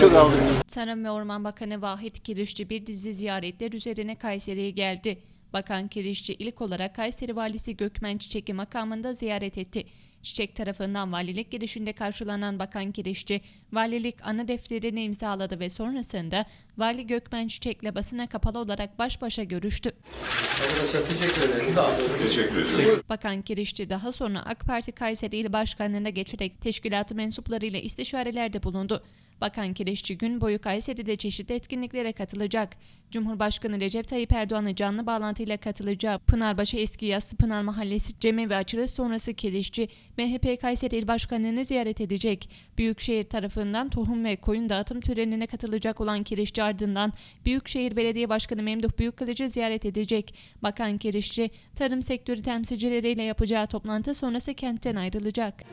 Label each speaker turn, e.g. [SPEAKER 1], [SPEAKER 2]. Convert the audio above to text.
[SPEAKER 1] Çok aldık.
[SPEAKER 2] Tarım ve Orman Bakanı Vahit Kirişçi bir dizi ziyaretler üzerine Kayseri'ye geldi. Bakan Kirişçi ilk olarak Kayseri Valisi Gökmen Çiçek'i makamında ziyaret etti. Çiçek tarafından valilik girişinde karşılanan Bakan Kirişçi, valilik ana defterini imzaladı ve sonrasında Vali Gökmen Çiçek'le basına kapalı olarak baş başa görüştü.
[SPEAKER 3] Teşekkür ederim.
[SPEAKER 2] Bakan Kirişçi daha sonra AK Parti Kayseri İl Başkanlığı'na geçerek teşkilatı mensuplarıyla istişarelerde bulundu. Bakan Kirişçi gün boyu Kayseri'de çeşitli etkinliklere katılacak. Cumhurbaşkanı Recep Tayyip Erdoğan'ı canlı bağlantıyla katılacağı Pınarbaşı Eski Yassı Pınar Mahallesi cemevi açılış sonrası Kirişçi, MHP Kayseri İl Başkanlığı'nı ziyaret edecek. Büyükşehir tarafından tohum ve koyun dağıtım törenine katılacak olan Kirişçi ardından Büyükşehir Belediye Başkanı Memduh Büyükkılıcı ziyaret edecek. Bakan Kirişçi, tarım sektörü temsilcileriyle yapacağı toplantı sonrası kentten ayrılacak.